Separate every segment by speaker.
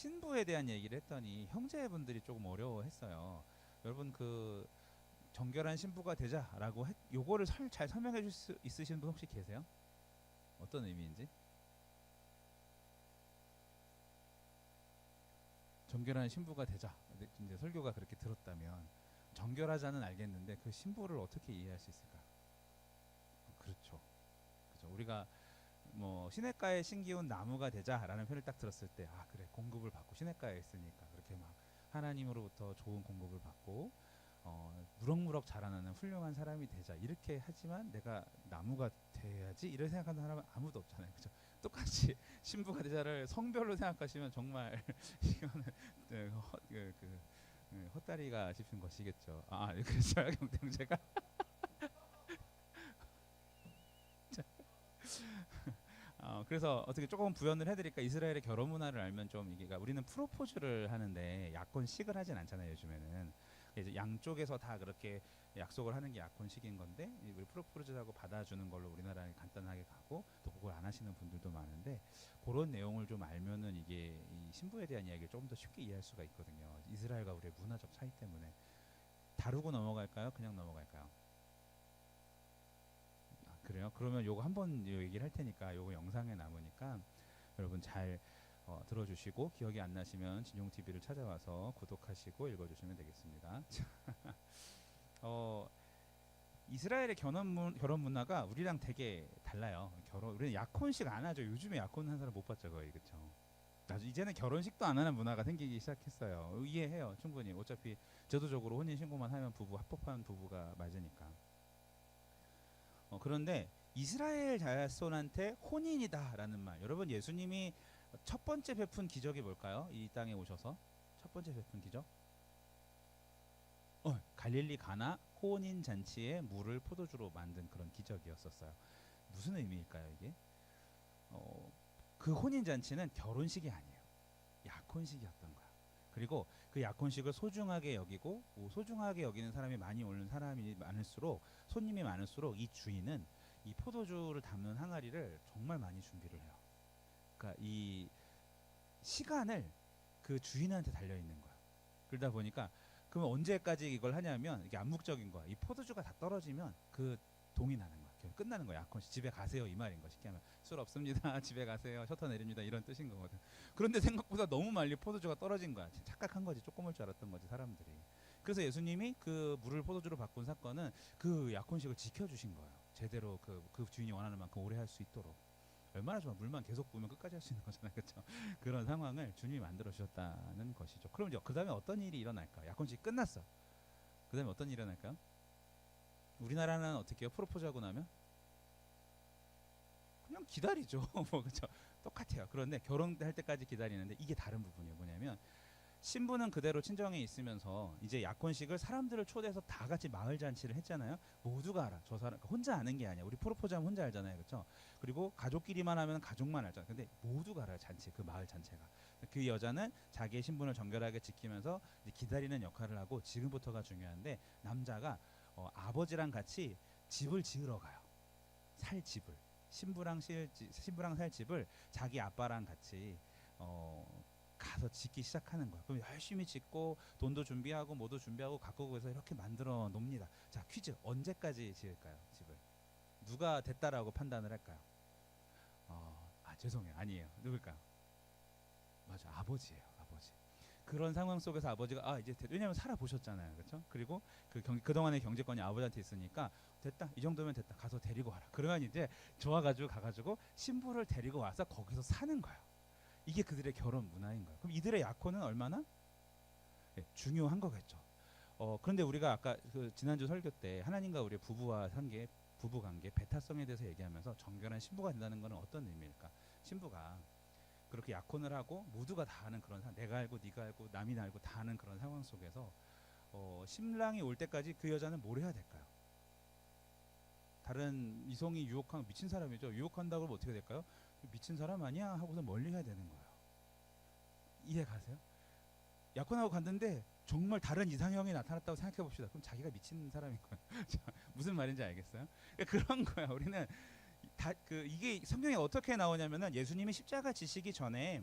Speaker 1: 신부에 대한 얘기를 했더니 형제분들이 조금 어려워했어요. 여러분 그 정결한 신부가 되자라고 했, 요거를 설, 잘 설명해 줄 수 있으신 분 혹시 계세요? 어떤 의미인지? 정결한 신부가 되자. 이제 설교가 그렇게 들었다면 정결하자는 알겠는데 그 신부를 어떻게 이해할 수 있을까? 그렇죠. 그죠. 우리가 뭐 시냇가에 신기운 나무가 되자라는 표현을 딱 들었을 때 아 그래 공급을 받고 시냇가에 있으니까 그렇게 막 하나님으로부터 좋은 공급을 받고 어, 무럭무럭 자라나는 훌륭한 사람이 되자. 이렇게 하지만 내가 나무가 돼야지 이런 생각하는 사람은 아무도 없잖아요. 그죠? 똑같이 신부가 되자를 성별로 생각하시면 정말 이거는 네, 허, 그, 그, 네, 헛다리가 싶은 것이겠죠. 아 그랬어요 경태형제가 어, 그래서 어떻게 조금 부연을 해드릴까? 이스라엘의 결혼 문화를 알면 좀 이게 그러니까 우리는 프로포즈를 하는데 약혼식을 하진 않잖아요 요즘에는. 이제 양쪽에서 다 그렇게 약속을 하는 게 약혼식인 건데 이 우리 프로포즈하고 받아주는 걸로 우리나라는 간단하게 가고 또 그걸 안 하시는 분들도 많은데 그런 내용을 좀 알면은 이게 이 신부에 대한 이야기를 조금 더 쉽게 이해할 수가 있거든요. 이스라엘과 우리의 문화적 차이 때문에. 다루고 넘어갈까요? 그냥 넘어갈까요? 아, 그래요? 그러면 요거 한번 얘기를 할 테니까 요거 영상에 남으니까 여러분 잘 어, 들어주시고 기억이 안 나시면 진용 TV를 찾아와서 구독하시고 읽어주시면 되겠습니다. 어, 이스라엘의 결혼 문, 결혼 문화가 우리랑 되게 달라요. 결혼 우리는 약혼식 안 하죠. 요즘에 약혼한 사람 못 봤죠 거의 그렇죠. 이제는 결혼식도 안 하는 문화가 생기기 시작했어요. 이해해요 충분히. 어차피 제도적으로 혼인 신고만 하면 부부 합법한 부부가 맞으니까. 어, 그런데 이스라엘 자손한테 혼인이다라는 말. 여러분 예수님이 첫 번째 베푼 기적이 뭘까요? 이 땅에 오셔서 첫 번째 베푼 기적. 어, 갈릴리 가나 혼인 잔치에 물을 포도주로 만든 그런 기적이었었어요. 무슨 의미일까요, 이게? 어, 그 혼인 잔치는 결혼식이 아니에요. 약혼식이었던 거야. 그리고 그 약혼식을 소중하게 여기고 뭐 소중하게 여기는 사람이 많이 오는 사람이 많을수록 손님이 많을수록 이 주인은 이 포도주를 담는 항아리를 정말 많이 준비를 해요. 그러니까 이 시간을 그 주인한테 달려 있는 거야. 그러다 보니까 그러면 언제까지 이걸 하냐면 이게 암묵적인 거야. 이 포도주가 다 떨어지면 그 거야. 그냥 끝나는 거야. 약혼식 집에 가세요 이 말인 거 쉽게 하면 술 없습니다. 집에 가세요. 셔터 내립니다. 이런 뜻인 거거든. 그런데 생각보다 너무 많이 포도주가 떨어진 거야. 착각한 거지. 조금 올 줄 알았던 거지 사람들이. 그래서 예수님이 그 물을 포도주로 바꾼 사건은 그 약혼식을 지켜주신 거예요. 제대로 그, 그 주인이 원하는 만큼 오래 할 수 있도록. 얼마나 좋아 물만 계속 부으면 끝까지 할 수 있는 거잖아요 그렇죠 그런 상황을 주님이 만들어 주셨다는 것이죠 그럼 이제 그 다음에 어떤 일이 일어날까 약혼식 끝났어 그 다음에 어떤 일이 일어날까요 우리나라는 어떻게 해요 프로포즈하고 나면 그냥 기다리죠 뭐 그렇죠 똑같아요 그런데 결혼할 때까지 기다리는데 이게 다른 부분이에요 뭐냐면 신부는 그대로 친정에 있으면서 이제 약혼식을 사람들을 초대해서 다 같이 마을 잔치를 했잖아요. 모두가 알아. 저 사람 혼자 아는 게 아니야. 우리 프로포즈하면 혼자 알잖아요, 그렇죠? 그리고 가족끼리만 하면 가족만 알잖아. 근데 모두가 알아요, 잔치 그 마을 잔치가. 그 여자는 자기의 신분을 정결하게 지키면서 기다리는 역할을 하고 지금부터가 중요한데 남자가 어, 아버지랑 같이 집을 지으러 가요. 살 집을 신부랑 실 신부랑 살 집을 자기 아빠랑 같이 어. 가서 짓기 시작하는 거야. 그럼 열심히 짓고 돈도 준비하고 뭐도 준비하고 가꾸고 해서 이렇게 만들어 놓습니다. 자 퀴즈 언제까지 지을까요 집을? 누가 됐다라고 판단을 할까요? 어, 아 죄송해요 아니에요 누굴까요? 맞아 아버지예요 아버지. 그런 상황 속에서 아버지가 아 이제 됐, 왜냐면 살아 보셨잖아요, 그렇죠? 그리고 그 경, 그 동안의 경제권이 아버지한테 있으니까 됐다 이 정도면 됐다 가서 데리고 와라. 그러면 이제 좋아가지고 가가지고 신부를 데리고 와서 거기서 사는 거예요. 이게 그들의 결혼 문화인 거예요. 그럼 이들의 약혼은 얼마나 네, 중요한 거겠죠. 어, 그런데 우리가 아까 그 지난주 설교 때 하나님과 우리 부부와 관계, 부부 관계, 배타성에 대해서 얘기하면서 정결한 신부가 된다는 것은 어떤 의미일까? 신부가 그렇게 약혼을 하고 모두가 다 아는 그런 상황, 내가 알고 네가 알고 남이 알고 다 아는 그런 상황 속에서 어, 신랑이 올 때까지 그 여자는 뭘 해야 될까요? 다른 이성이 유혹한 미친 사람이죠. 유혹한다고 하면 어떻게 될까요? 미친 사람 아니야 하고서 멀리 해야 되는 거예요. 이해 가세요? 약혼하고 갔는데 정말 다른 이상형이 나타났다고 생각해 봅시다. 그럼 자기가 미친 사람인 거예요. 무슨 말인지 알겠어요? 그러니까 그런 거야. 우리는 다 그 이게 성경에 어떻게 나오냐면은 예수님이 십자가 지시기 전에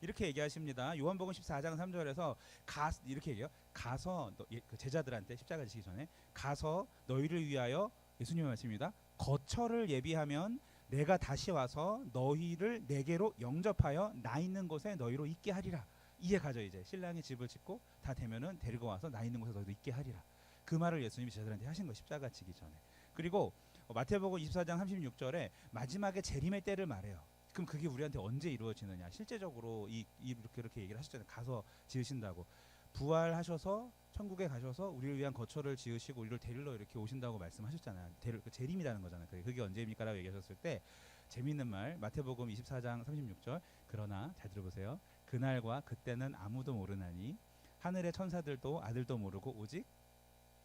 Speaker 1: 이렇게 얘기하십니다. 요한복음 14장 3절에서 가 이렇게 얘기해요. 가서 너, 예, 그 제자들한테 십자가 지기 전에 가서 너희를 위하여 예수님의 말씀입니다. 거처를 예비하면 내가 다시 와서 너희를 내게로 영접하여 나 있는 곳에 너희로 있게 하리라. 이해 가죠 이제 신랑이 집을 짓고 다 되면은 데리고 와서 나 있는 곳에 너희도 있게 하리라. 그 말을 예수님이 제자들한테 하신 거 십자가 지기 전에. 그리고 어, 마태복음 24장 36절에 마지막에 재림의 때를 말해요. 그럼 그게 우리한테 언제 이루어지느냐? 실제적으로 이, 이 이렇게 이렇게 얘기를 하셨잖아요. 가서 지으신다고. 부활하셔서 천국에 가셔서 우리를 위한 거처를 지으시고 우리를 데리러 이렇게 오신다고 말씀하셨잖아요. 데리, 그 재림이라는 거잖아요. 그게, 그게 언제입니까라고 얘기하셨을 때 재미있는 말 마태복음 24장 36절 그러나 잘 들어보세요. 그날과 그때는 아무도 모르나니 하늘의 천사들도 아들도 모르고 오직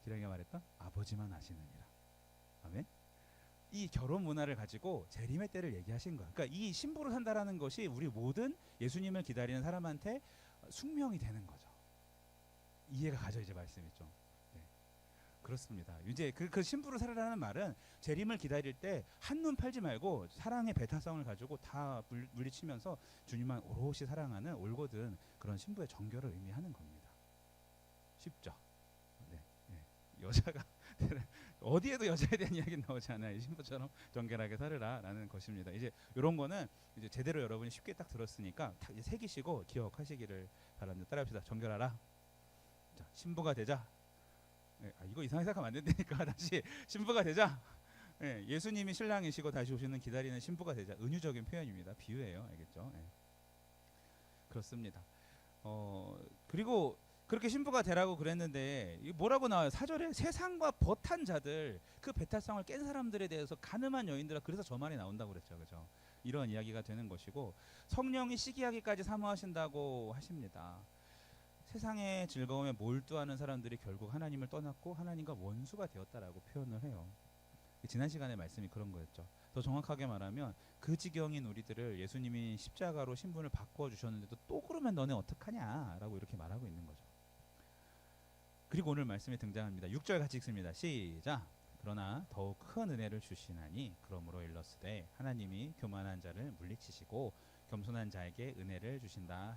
Speaker 1: 기량이가 말했던 아버지만 아시느니라. 아멘. 이 결혼 문화를 가지고 재림의 때를 얘기하신 거야. 그러니까 이 신부로 산다라는 것이 우리 모든 예수님을 기다리는 사람한테 숙명이 되는 거죠. 이해가 가죠 이제 말씀이 좀. 네. 그렇습니다. 이제 그, 그 신부로 살아라는 말은 재림을 기다릴 때 한눈 팔지 말고 사랑의 배타성을 가지고 다 물, 물리치면서 주님만 오롯이 사랑하는 올곧은 그런 신부의 정결을 의미하는 겁니다. 쉽죠? 네. 네. 여자가 어디에도 여자에 대한 이야기는 나오지 않아요. 이 신부처럼 정결하게 살으라라는 것입니다. 이제 이런 거는 이제 제대로 여러분이 쉽게 딱 들었으니까 다 이제 새기시고 기억하시기를 바랍니다. 따라합시다. 정결하라. 자, 신부가 되자. 예, 아, 이거 이상하게 생각하면 안 된다니까. 다시 신부가 되자. 예, 예수님이 신랑이시고 다시 오시는 기다리는 신부가 되자. 은유적인 표현입니다. 비유예요. 알겠죠? 예. 그렇습니다. 어, 그리고 그렇게 신부가 되라고 그랬는데 이 뭐라고 나와요? 사절에 세상과 버탄 자들 그 배탈성을 깬 사람들에 대해서 가늠한 여인들아 그래서 저 말이 나온다고 그랬죠. 그죠? 이런 이야기가 되는 것이고 성령이 시기하기까지 사모하신다고 하십니다. 세상의 즐거움에 몰두하는 사람들이 결국 하나님을 떠났고 하나님과 원수가 되었다라고 표현을 해요. 지난 시간에 말씀이 그런 거였죠. 더 정확하게 말하면 그 지경인 우리들을 예수님이 십자가로 신분을 바꿔 주셨는데도 또 그러면 너네 어떡하냐라고 이렇게 말하고 있는 거죠. 그리고 오늘 말씀에 등장합니다. 6절 같이 읽습니다. 시작. 그러나 더욱 큰 은혜를 주시나니 그러므로 일렀으되 하나님이 교만한 자를 물리치시고 겸손한 자에게 은혜를 주신다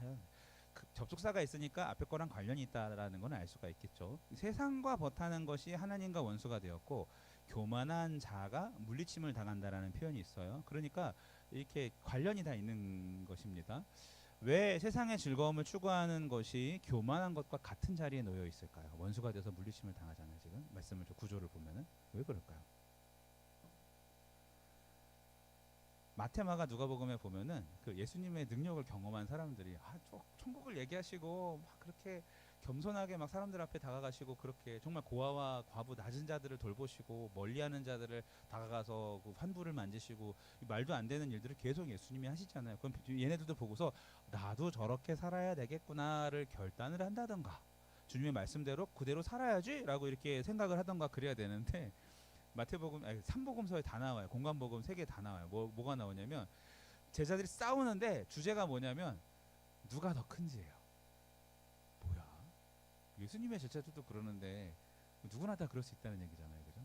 Speaker 1: 그 접속사가 있으니까 앞에 거랑 관련이 있다라는 건 알 수가 있겠죠. 세상과 버타는 것이 하나님과 원수가 되었고 교만한 자가 물리침을 당한다라는 표현이 있어요. 그러니까 이렇게 관련이 다 있는 것입니다. 왜 세상의 즐거움을 추구하는 것이 교만한 것과 같은 자리에 놓여 있을까요? 원수가 돼서 물리침을 당하잖아요. 지금 말씀을 좀 구조를 보면은 왜 그럴까요? 마테마가 누가복음에 보면은 그 예수님의 능력을 경험한 사람들이 아, 저 천국을 얘기하시고 막 그렇게 겸손하게 막 사람들 앞에 다가가시고 그렇게 정말 고아와 과부 낮은 자들을 돌보시고 멀리하는 자들을 다가가서 그 환부를 만지시고 말도 안 되는 일들을 계속 예수님이 하시잖아요. 그럼 얘네들도 보고서 나도 저렇게 살아야 되겠구나를 결단을 한다던가 주님의 말씀대로 그대로 살아야지라고 이렇게 생각을 하던가 그래야 되는데 마태복음 아니 삼복음서에 다 나와요. 공간복음 세 개 다 나와요. 뭐 뭐가 나오냐면 제자들이 싸우는데 주제가 뭐냐면 누가 더 큰지예요. 예수님의 제자들도 그러는데 누구나 다 그럴 수 있다는 얘기잖아요. 그죠?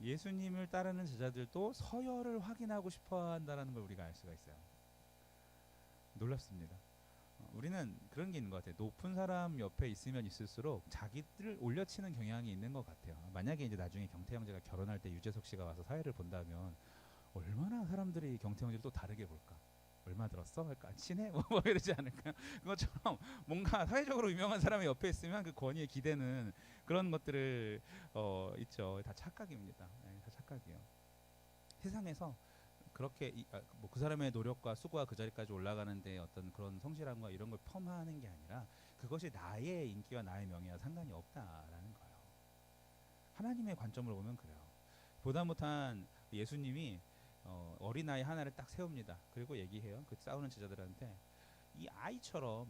Speaker 1: 예수님을 따르는 제자들도 서열을 확인하고 싶어 한다는 걸 우리가 알 수가 있어요. 놀랍습니다. 어, 우리는 그런 게 있는 것 같아요. 높은 사람 옆에 있으면 있을수록 자기를 올려치는 경향이 있는 것 같아요. 만약에 이제 나중에 경태 형제가 결혼할 때 유재석 씨가 와서 사회를 본다면 얼마나 사람들이 경태 형제를 또 다르게 볼까? 얼마 들었어? 할까? 친해? 뭐, 뭐 이러지 않을까? 그것처럼 뭔가 사회적으로 유명한 사람이 옆에 있으면 그 권위에 기대는 그런 것들을 어, 있죠. 다 착각입니다. 네, 다 착각이에요. 세상에서 그렇게 아, 뭐그 사람의 노력과 수고가 그 자리까지 올라가는데 어떤 그런 성실함과 이런 걸 폄하하는 게 아니라 그것이 나의 인기와 나의 명예와 상관이 없다라는 거예요. 하나님의 관점으로 보면 그래요. 보다 못한 예수님이 어, 어린아이 하나를 딱 세웁니다. 그리고 얘기해요. 그 싸우는 제자들한테 이 아이처럼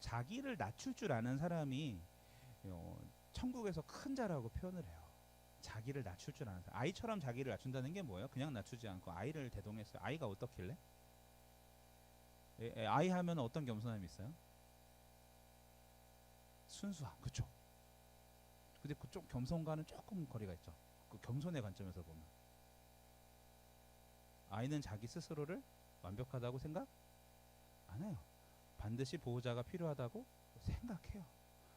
Speaker 1: 자기를 낮출 줄 아는 사람이 어, 천국에서 큰 자라고 표현을 해요. 자기를 낮출 줄 아는 사람. 아이처럼 자기를 낮춘다는 게 뭐예요? 그냥 낮추지 않고 아이를 대동했어요. 아이가 어떻길래? 에, 에, 아이 하면 어떤 겸손함이 있어요? 순수함, 그렇죠? 근데 그쪽 겸손과는 조금 거리가 있죠. 그 겸손의 관점에서 보면 아이는 자기 스스로를 완벽하다고 생각하지 안 해요. 반드시 보호자가 필요하다고 생각해요.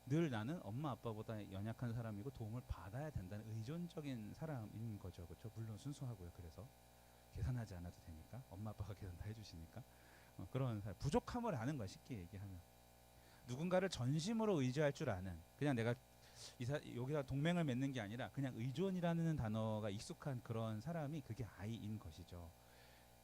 Speaker 1: 늘 나는 엄마 아빠보다 연약한 사람이고 도움을 받아야 된다는 의존적인 사람인 거죠. 그렇죠? 물론 순수하고요. 그래서 계산하지 않아도 되니까 엄마 아빠가 계산 다 해주시니까 어, 그런 사람 부족함을 아는 거야 쉽게 얘기하면 누군가를 전심으로 의지할 줄 아는 그냥 내가 이사, 여기다 동맹을 맺는 게 아니라 그냥 의존이라는 단어가 익숙한 그런 사람이 그게 아이인 것이죠.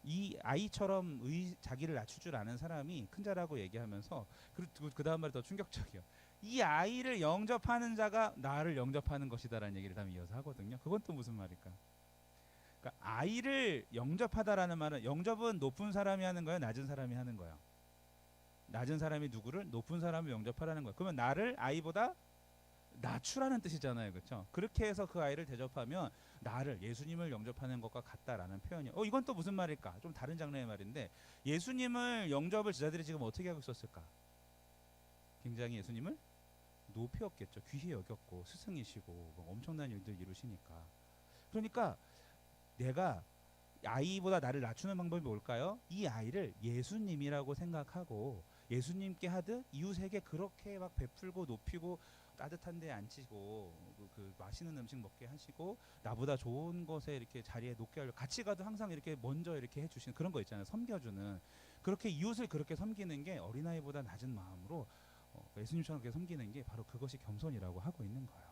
Speaker 1: 이 아이처럼 의, 자기를 낮출 줄 아는 사람이 큰 자라고 얘기하면서 그리고 그 다음 말이 더 충격적이에요. 이 아이를 영접하는 자가 나를 영접하는 것이다라는 얘기를 다음 이어서 하거든요. 그건 또 무슨 말일까? 그러니까 아이를 영접하다라는 말은 영접은 높은 사람이 하는 거예요, 낮은 사람이 하는 거예요. 낮은 사람이 누구를 높은 사람을 영접하라는 거예요. 그러면 나를 아이보다 낮추라는 뜻이잖아요, 그렇죠? 그렇게 해서 그 아이를 대접하면 나를 예수님을 영접하는 것과 같다라는 표현이요. 어 이건 또 무슨 말일까? 좀 다른 장르의 말인데 예수님을 영접을 제자들이 지금 어떻게 하고 있었을까? 굉장히 예수님을 높였겠죠. 귀히 여겼고 스승이시고 뭐 엄청난 일들 이루시니까. 그러니까 내가 아이보다 나를 낮추는 방법이 뭘까요? 이 아이를 예수님이라고 생각하고 예수님께 하듯 이웃에게 그렇게 막 베풀고 높이고 따뜻한 데 앉히고 그, 그 맛있는 음식 먹게 하시고 나보다 좋은 것에 이렇게 자리에 놓게 하려 같이 가도 항상 이렇게 먼저 이렇게 해주시는 그런 거 있잖아요. 섬겨주는. 그렇게 이웃을 그렇게 섬기는 게 어린아이보다 낮은 마음으로 어, 예수님처럼 그렇게 섬기는 게 바로 그것이 겸손이라고 하고 있는 거예요.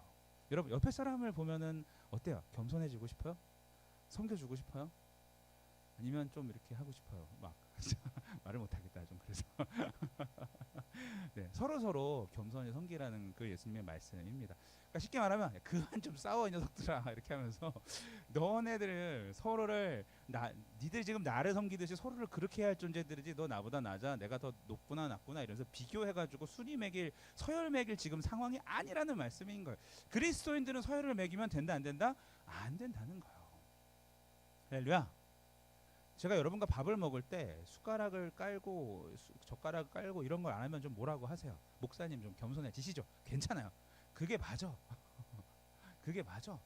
Speaker 1: 여러분 옆에 사람을 보면은 어때요? 겸손해지고 싶어요? 섬겨주고 싶어요 아니면 좀 이렇게 하고 싶어요 막 말을 못하겠다 좀 그래서 네, 서로 서로 겸손히 섬기라는 그 예수님의 말씀입니다. 그러니까 쉽게 말하면 그만 좀 싸워 이 녀석들아 이렇게 하면서 너네들 서로를 나 니들 지금 나를 섬기듯이 서로를 그렇게 할 존재들이지 너 나보다 낮아 내가 더 높구나 낮구나 이러면서 비교해가지고 순위 매길 서열 매길 지금 상황이 아니라는 말씀인 거예요. 그리스도인들은 서열을 매기면 된다 안 된다 안 된다는 거예요. 할렐루야. 제가 여러분과 밥을 먹을 때 숟가락을 깔고 수- 젓가락을 깔고 이런 걸 안 하면 좀 뭐라고 하세요. 목사님 좀 겸손해지시죠. 괜찮아요. 그게 맞아. 그게 맞아.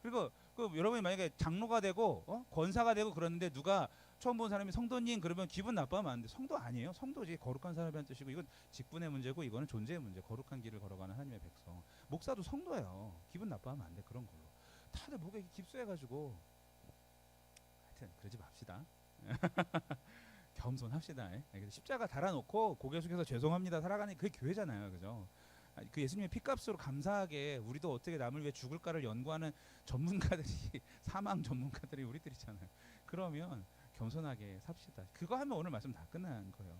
Speaker 1: 그리고 그 여러분이 만약에 장로가 되고 어? 권사가 되고 그러는데 누가 처음 본 사람이 성도님 그러면 기분 나빠하면 안 돼. 성도 아니에요. 성도지 거룩한 사람이라는 뜻이고 이건 직분의 문제고 이거는 존재의 문제. 거룩한 길을 걸어가는 하나님의 백성. 목사도 성도예요. 기분 나빠하면 안 돼. 그런 걸로. 다들 목에 깁스해가지고 하여튼 그러지 맙시다. 겸손합시다. 예. 그래서 십자가 달아놓고 고개 숙여서 죄송합니다 살아가는 그게 교회잖아요, 그죠? 아니, 그 예수님의 피값으로 감사하게 우리도 어떻게 남을 위해 죽을까를 연구하는 전문가들이 사망 전문가들이 우리들이잖아요. 그러면 겸손하게 삽시다. 그거 하면 오늘 말씀 다 끝난 거예요.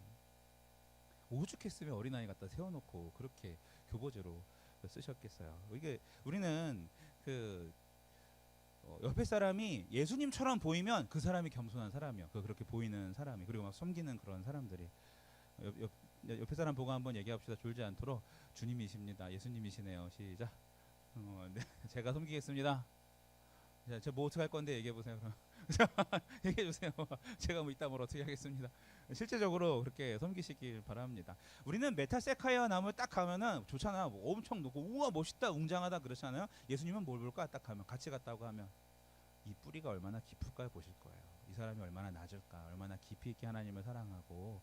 Speaker 1: 오죽했으면 어린아이 갖다 세워놓고 그렇게 교보제로 쓰셨겠어요. 이게 우리는 그 어, 옆에 사람이 예수님처럼 보이면 그 사람이 겸손한 사람이요. 그 그렇게 보이는 사람이 그리고 막 섬기는 그런 사람들이 옆, 옆, 옆에 사람 보고 한번 얘기합시다. 졸지 않도록 주님이십니다. 예수님이시네요. 시작. 어, 네, 제가 섬기겠습니다. 자, 제뭐 어떻게 할 건데 얘기해 보세요. 그럼 얘기해 주세요. 제가 뭐 이따 뭘 어떻게 하겠습니다. 실제적으로 그렇게 섬기시길 바랍니다. 우리는 메타세카이아 나무에 딱 가면은 좋잖아. 뭐 엄청 높고 우와 멋있다, 웅장하다 그렇잖아요. 예수님은 뭘 볼까? 딱 가면 같이 갔다고 하면 이 뿌리가 얼마나 깊을까 보실 거예요. 이 사람이 얼마나 낮을까, 얼마나 깊이 있게 하나님을 사랑하고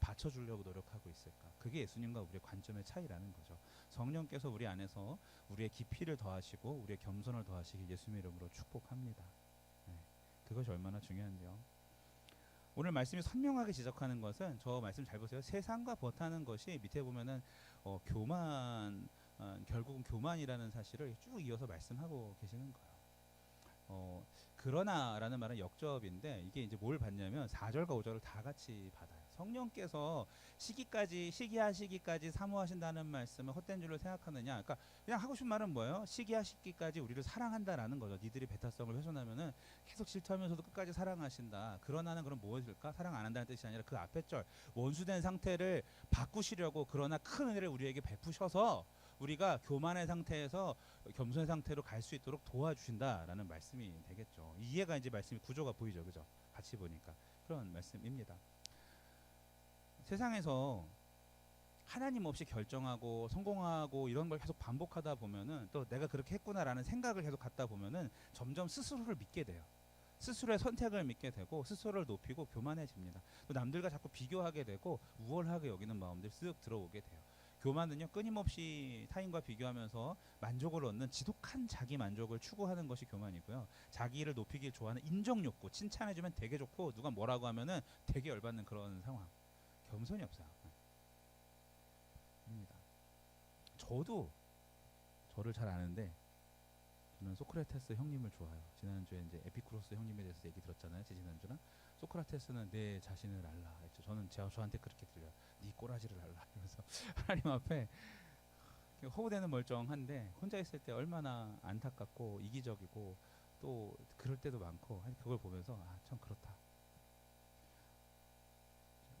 Speaker 1: 받쳐주려고 노력하고 있을까. 그게 예수님과 우리의 관점의 차이라는 거죠. 성령께서 우리 안에서 우리의 깊이를 더하시고 우리의 겸손을 더하시기 예수님의 이름으로 축복합니다. 네, 그것이 얼마나 중요한데요. 오늘 말씀이 선명하게 지적하는 것은 저 말씀 잘 보세요. 세상과 버타는 것이 밑에 보면은 어, 교만 어, 결국은 교만이라는 사실을 쭉 이어서 말씀하고 계시는 거예요. 어, 그러나라는 말은 역접인데 이게 이제 뭘 받냐면 4절과 5절을 다 같이 받아요. 성령께서 시기까지 시기하시기까지 사모하신다는 말씀을 헛된 줄로 생각하느냐? 그러니까 그냥 하고 싶은 말은 뭐예요? 시기하시기까지 우리를 사랑한다라는 거죠. 니들이 베타성을 훼손하면은 계속 질투하면서도 끝까지 사랑하신다. 그러나는 그럼 무엇일까? 사랑 안 한다는 뜻이 아니라 그 앞에 절 원수된 상태를 바꾸시려고 그러나 큰 은혜를 우리에게 베푸셔서 우리가 교만의 상태에서 겸손의 상태로 갈 수 있도록 도와주신다라는 말씀이 되겠죠. 이해가 이제 말씀이 구조가 보이죠, 그죠? 같이 보니까 그런 말씀입니다. 세상에서 하나님 없이 결정하고 성공하고 이런 걸 계속 반복하다 보면은 또 내가 그렇게 했구나라는 생각을 계속 갖다 보면은 점점 스스로를 믿게 돼요. 스스로의 선택을 믿게 되고 스스로를 높이고 교만해집니다. 또 남들과 자꾸 비교하게 되고 우월하게 여기는 마음들이 쓱 들어오게 돼요. 교만은요 끊임없이 타인과 비교하면서 만족을 얻는 지독한 자기 만족을 추구하는 것이 교만이고요. 자기를 높이길 좋아하는 인정 욕구, 칭찬해주면 되게 좋고 누가 뭐라고 하면은 되게 열받는 그런 상황. 겸손이 없어요. 입니다. 저도 저를 잘 아는데 저는 소크라테스 형님을 좋아해요. 지난주에 이제 에피쿠로스 형님에 대해서 얘기 들었잖아요. 지난주나 소크라테스는 내 자신을 알라 했죠. 저는 제가 저한테 그렇게 들려요. 네 꼬라지를 알라. 그래서 하나님 앞에 허우대는 멀쩡한데 혼자 있을 때 얼마나 안타깝고 이기적이고 또 그럴 때도 많고 그걸 보면서 아 참 그렇다.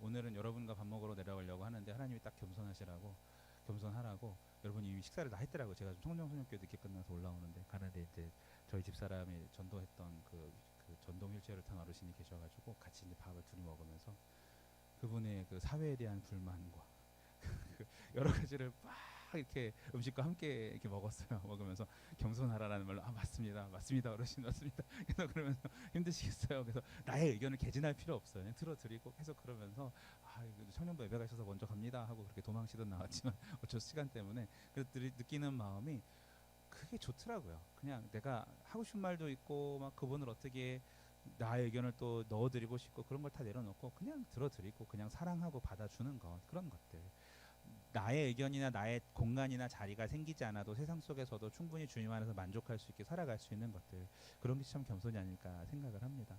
Speaker 1: 오늘은 여러분과 밥 먹으러 내려가려고 하는데 하나님이 딱 겸손하시라고 겸손하라고 여러분이 이미 식사를 다 했더라고 제가 좀 청정소년교 늦게 끝나서 올라오는데 가는데 이제 저희 집 사람이 전도했던 그, 그 전동 휠체어를 탄 어르신이 계셔가지고 같이 이제 밥을 둘이 먹으면서 그분의 그 사회에 대한 불만과 그 여러 가지를 막 이렇게 음식과 함께 이렇게 먹었어요. 먹으면서 겸손하라라는 말로 아 맞습니다, 맞습니다, 어르신 맞습니다. 그래서 그러면서 힘드시겠어요. 그래서 나의 의견을 개진할 필요 없어요. 그냥 들어드리고 계속 그러면서 아 청년부 예배가 있어서 먼저 갑니다 하고 그렇게 도망치던 나왔지만 어쩔 수 시간 때문에 느- 느끼는 마음이 그게 좋더라고요. 그냥 내가 하고 싶은 말도 있고 막 그분을 어떻게 나의 의견을 또 넣어드리고 싶고 그런 걸 다 내려놓고 그냥 들어드리고 그냥 사랑하고 받아주는 것 그런 것들 나의 의견이나 나의 공간이나 자리가 생기지 않아도 세상 속에서도 충분히 주님 안에서 만족할 수 있게 살아갈 수 있는 것들 그런 게 참 겸손이 아닐까 생각을 합니다.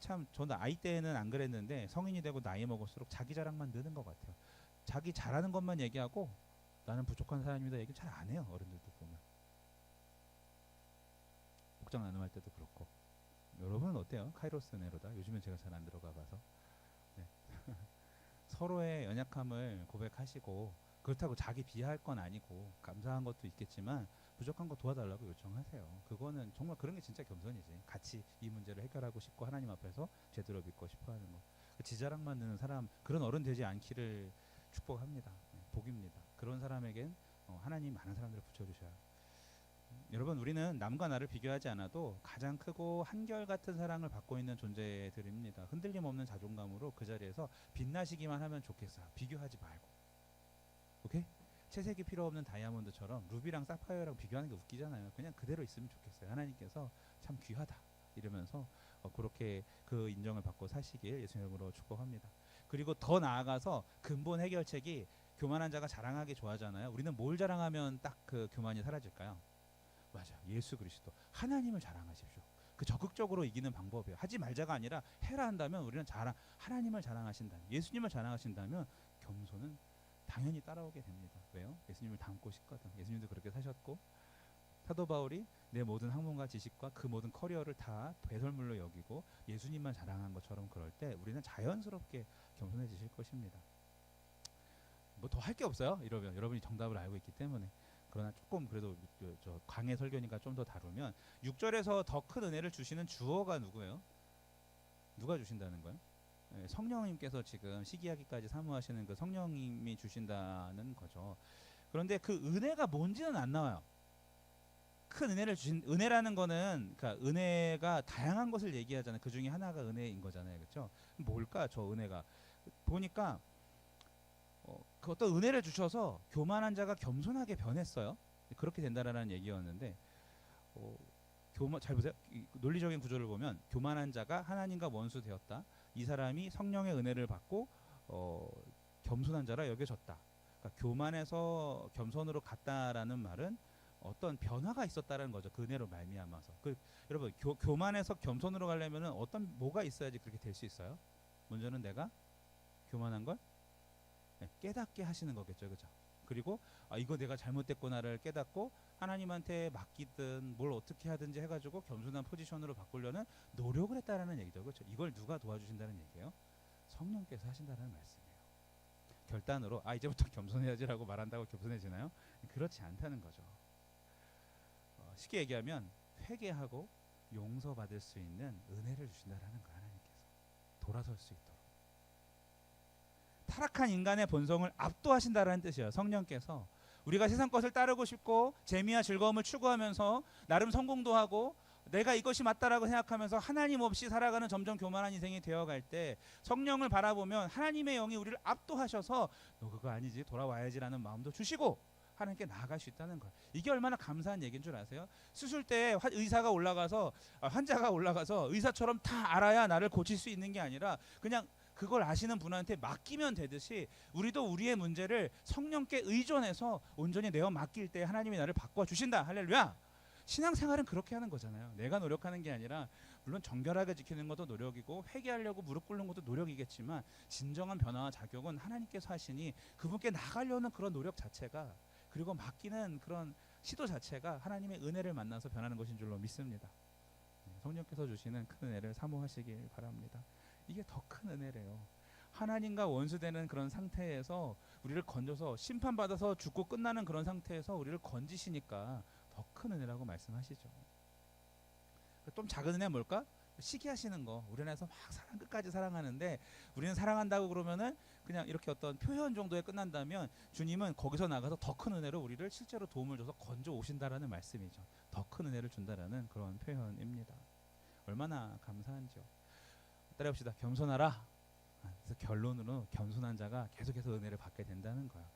Speaker 1: 참 저는 아이 때는 안 그랬는데 성인이 되고 나이 먹을수록 자기 자랑만 느는 것 같아요. 자기 잘하는 것만 얘기하고 나는 부족한 사람입니다 얘기 잘안 해요 어른들도 보면 복장 나눔할 때도 그렇고 여러분은 어때요? 카이로스 네로다 요즘엔 제가 잘 안 들어가 봐서 네. 서로의 연약함을 고백하시고 그렇다고 자기 비하할 건 아니고 감사한 것도 있겠지만 부족한 거 도와달라고 요청하세요. 그거는 정말 그런 게 진짜 겸손이지. 같이 이 문제를 해결하고 싶고 하나님 앞에서 제대로 믿고 싶어 하는 거. 그 지자랑만 드는 사람 그런 어른 되지 않기를 축복합니다. 네, 복입니다. 그런 사람에겐 어, 하나님 많은 사람들을 붙여주셔야. 음, 여러분 우리는 남과 나를 비교하지 않아도 가장 크고 한결같은 사랑을 받고 있는 존재들입니다. 흔들림 없는 자존감으로 그 자리에서 빛나시기만 하면 좋겠어요. 비교하지 말고. 오케이? 채색이 필요 없는 다이아몬드처럼 루비랑 사파이어랑 비교하는 게 웃기잖아요. 그냥 그대로 있으면 좋겠어요. 하나님께서 참 귀하다 이러면서 어, 그렇게 그 인정을 받고 사시길 예수님 으로 축복합니다. 그리고 더 나아가서 근본 해결책이 교만한 자가 자랑하기 좋아하잖아요. 우리는 뭘 자랑하면 딱 그 교만이 사라질까요? 맞아, 예수 그리스도 하나님을 자랑하십시오. 그 적극적으로 이기는 방법이에요. 하지 말자가 아니라 해라 한다면 우리는 자랑 하나님을 자랑하신다. 예수님을 자랑하신다면 겸손은 당연히 따라오게 됩니다. 왜요? 예수님을 닮고 싶거든. 예수님도 그렇게 사셨고 사도 바울이 내 모든 학문과 지식과 그 모든 커리어를 다 배설물로 여기고 예수님만 자랑한 것처럼 그럴 때 우리는 자연스럽게 겸손해지실 것입니다. 뭐 더 할 게 없어요. 이러면 여러분이 정답을 알고 있기 때문에 그러나 조금 그래도 저, 저 강의 설교니까 좀 더 다루면 6절에서 더 큰 은혜를 주시는 주어가 누구예요? 누가 주신다는 거예요? 예, 성령님께서 지금 시기하기까지 사모하시는 그 성령님이 주신다는 거죠. 그런데 그 은혜가 뭔지는 안 나와요. 큰 은혜를 주신 은혜라는 거는 그러니까 은혜가 다양한 것을 얘기하잖아요. 그 중에 하나가 은혜인 거잖아요. 그렇죠? 뭘까 저 은혜가 보니까 어, 그 어떤 은혜를 주셔서 교만한 자가 겸손하게 변했어요. 그렇게 된다라는 얘기였는데 어, 교만 잘 보세요. 이 논리적인 구조를 보면 교만한 자가 하나님과 원수 되었다. 이 사람이 성령의 은혜를 받고 어, 겸손한 자라 여겨졌다. 그러니까 교만에서 겸손으로 갔다라는 말은 어떤 변화가 있었다는 거죠. 그 은혜로 말미암아서. 그 여러분 교, 교만에서 겸손으로 가려면은 어떤 뭐가 있어야지 그렇게 될 수 있어요? 먼저는 내가 교만한 걸 네, 깨닫게 하시는 거겠죠, 그죠? 그리고 아 이거 내가 잘못됐구나를 깨닫고 하나님한테 맡기든 뭘 어떻게 하든지 해가지고 겸손한 포지션으로 바꾸려는 노력을 했다라는 얘기죠, 그렇죠? 이걸 누가 도와주신다는 얘기예요? 성령께서 하신다는 말씀이에요. 결단으로 아 이제부터 겸손해야지라고 말한다고 겸손해지나요? 그렇지 않다는 거죠. 어, 쉽게 얘기하면 회개하고 용서받을 수 있는 은혜를 주신다라는 거 하나님께서 돌아설 수 있도록 타락한 인간의 본성을 압도하신다라는 뜻이에요. 성령께서 우리가 세상 것을 따르고 싶고 재미와 즐거움을 추구하면서 나름 성공도 하고 내가 이것이 맞다라고 생각하면서 하나님 없이 살아가는 점점 교만한 인생이 되어갈 때 성령을 바라보면 하나님의 영이 우리를 압도하셔서 너 그거 아니지 돌아와야지라는 마음도 주시고 하나님께 나아갈 수 있다는 거예요. 이게 얼마나 감사한 얘기인 줄 아세요? 수술 때 화- 의사가 올라가서 아, 환자가 올라가서 의사처럼 다 알아야 나를 고칠 수 있는 게 아니라 그냥 그걸 아시는 분한테 맡기면 되듯이 우리도 우리의 문제를 성령께 의존해서 온전히 내어 맡길 때 하나님이 나를 바꿔 주신다. 할렐루야. 신앙생활은 그렇게 하는 거잖아요. 내가 노력하는 게 아니라 물론 정결하게 지키는 것도 노력이고 회개하려고 무릎 꿇는 것도 노력이겠지만 진정한 변화와 자격은 하나님께서 하시니 그분께 나가려는 그런 노력 자체가 그리고 맡기는 그런 시도 자체가 하나님의 은혜를 만나서 변하는 것인 줄로 믿습니다. 네, 성령께서 주시는 큰 은혜를 사모하시길 바랍니다. 이게 더 큰 은혜래요. 하나님과 원수되는 그런 상태에서 우리를 건져서 심판받아서 죽고 끝나는 그런 상태에서 우리를 건지시니까 더 큰 은혜라고 말씀하시죠. 좀 작은 은혜 뭘까? 시기하시는 거. 우리나라에서 막 사랑 끝까지 사랑하는데 우리는 사랑한다고 그러면은 그냥 이렇게 어떤 표현 정도에 끝난다면 주님은 거기서 나가서 더 큰 은혜로 우리를 실제로 도움을 줘서 건져 오신다라는 말씀이죠. 더 큰 은혜를 준다라는 그런 표현입니다. 얼마나 감사한지요. 따라합시다. 겸손하라. 아, 그래서 결론으로 겸손한 자가 계속해서 은혜를 받게 된다는 거야.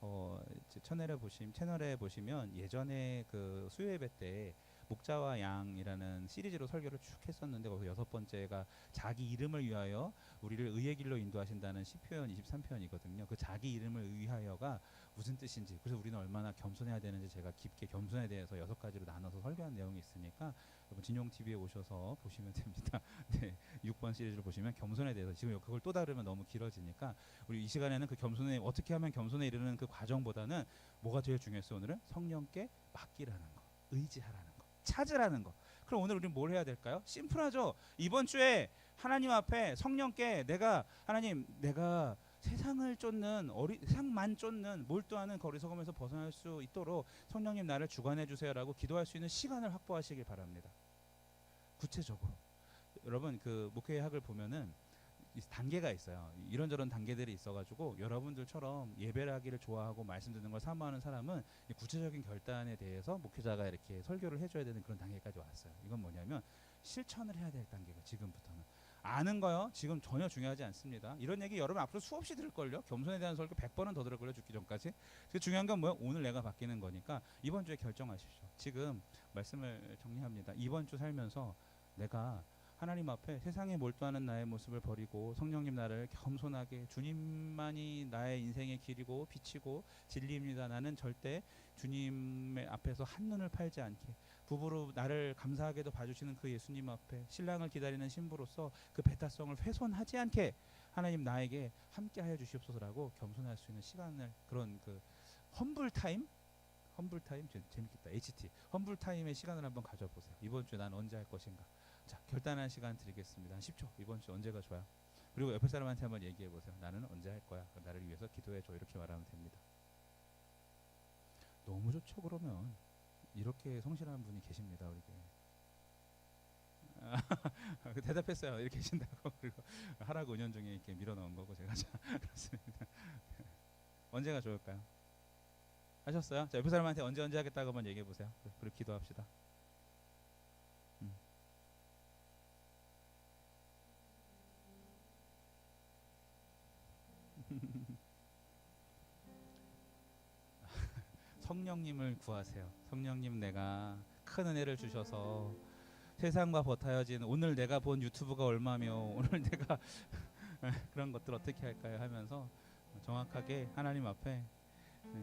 Speaker 1: 어, 채널에 보시면 채널에 보시면 예전에 그 수요 예배 때 목자와 양이라는 시리즈로 설교를 쭉 했었는데 거기서 여섯 번째가 자기 이름을 위하여 우리를 의의 길로 인도하신다는 시편 23편이거든요. 그 자기 이름을 위하여가 무슨 뜻인지 그래서 우리는 얼마나 겸손해야 되는지 제가 깊게 겸손에 대해서 여섯 가지로 나눠서 설교한 내용이 있으니까 여러분 진용 TV에 오셔서 보시면 됩니다. 네, 6번 시리즈를 보시면 겸손에 대해서 지금 그걸 또 다루면 너무 길어지니까 우리 이 시간에는 그 겸손에 어떻게 하면 겸손에 이르는 그 과정보다는 뭐가 제일 중요했어요 오늘은 성령께 맡기라는 거, 의지하라는 거, 찾으라는 거. 그럼 오늘 우리는 뭘 해야 될까요? 심플하죠. 이번 주에 하나님 앞에 성령께 내가 하나님 내가 세상을 쫓는 어리 세상만 쫓는 몰두하는 거리서감에서 벗어날 수 있도록 성령님 나를 주관해 주세요라고 기도할 수 있는 시간을 확보하시길 바랍니다. 구체적으로 여러분 그 목회의 학을 보면은 이 단계가 있어요. 이런저런 단계들이 있어가지고 여러분들처럼 예배를 하기를 좋아하고 말씀 듣는 걸 사모하는 사람은 이 구체적인 결단에 대해서 목회자가 이렇게 설교를 해줘야 되는 그런 단계까지 왔어요. 이건 뭐냐면 실천을 해야 될 단계가 지금부터는 아는 거요. 지금 전혀 중요하지 않습니다. 이런 얘기 여러분 앞으로 수없이 들을걸요. 겸손에 대한 설교 100번은 더 들을걸요. 죽기 전까지. 그 중요한 건 뭐예요? 오늘 내가 바뀌는 거니까 이번 주에 결정하십시오. 지금 말씀을 정리합니다. 이번 주 살면서 내가 하나님 앞에 세상에 몰두하는 나의 모습을 버리고 성령님 나를 겸손하게 주님만이 나의 인생의 길이고 빛이고 진리입니다. 나는 절대 주님의 앞에서 한눈을 팔지 않게 부부로 나를 감사하게도 봐주시는 그 예수님 앞에 신랑을 기다리는 신부로서 그 배타성을 훼손하지 않게 하나님 나에게 함께 하여 주시옵소서라고 겸손할 수 있는 시간을 그런 그 험불 타임 험불 타임 재- 재밌겠다. HT 험불 타임의 시간을 한번 가져보세요. 이번 주에 난 언제 할 것인가. 자 결단한 시간 드리겠습니다. 한 10초. 이번 주 언제가 좋아요? 그리고 옆에 사람한테 한번 얘기해 보세요. 나는 언제 할 거야? 나를 위해서 기도해 줘. 이렇게 말하면 됩니다. 너무 좋죠 그러면 이렇게 성실한 분이 계십니다 교회. 아, 그 대답했어요 이렇게 계신다고 그리고 하라고 은연 중에 이렇게 밀어 넣은 거고 제가 자, 그렇습니다 언제가 좋을까요? 하셨어요? 자 옆에 사람한테 언제 언제 하겠다고 한번 얘기해 보세요 그리고 기도합시다 성령님을 구하세요. 성령님 내가 큰 은혜를 주셔서 세상과 버타여진 오늘 내가 본 유튜브가 얼마며 오늘 내가 그런 것들 어떻게 할까요 하면서 정확하게 하나님 앞에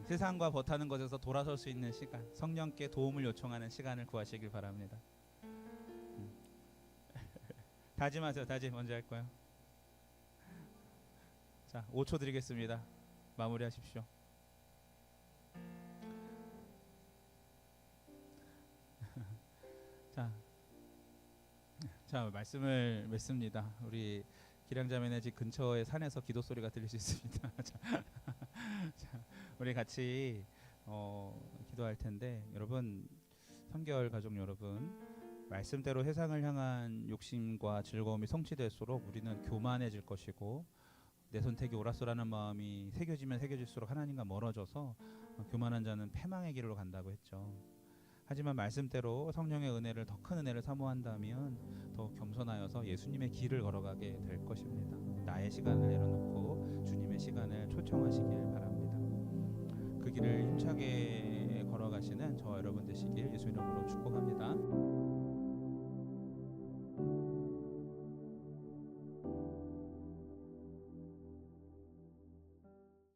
Speaker 1: 세상과 버타는 것에서 돌아설 수 있는 시간 성령께 도움을 요청하는 시간을 구하시길 바랍니다. 음. 다짐하세요. 다짐 언제 할 거예요? 자, 5초 드리겠습니다. 마무리하십시오. 자, 자 말씀을 맺습니다. 우리 기량자매네 집 근처의 산에서 기도 소리가 들릴 수 있습니다. 자, 자, 우리 같이 어, 기도할 텐데 여러분 성결 가족 여러분 말씀대로 세상을 향한 욕심과 즐거움이 성취될수록 우리는 교만해질 것이고 내 선택이 옳았어라는 마음이 새겨지면 새겨질수록 하나님과 멀어져서 어, 교만한 자는 패망의 길로 간다고 했죠. 하지만 말씀대로 성령의 은혜를 더 큰 은혜를 사모한다면 더 겸손하여서 예수님의 길을 걸어가게 될 것입니다. 나의 시간을 내려놓고 주님의 시간을 초청하시길 바랍니다. 그 길을 힘차게 걸어가시는 저와 여러분 되시길 예수 이름으로 축복합니다.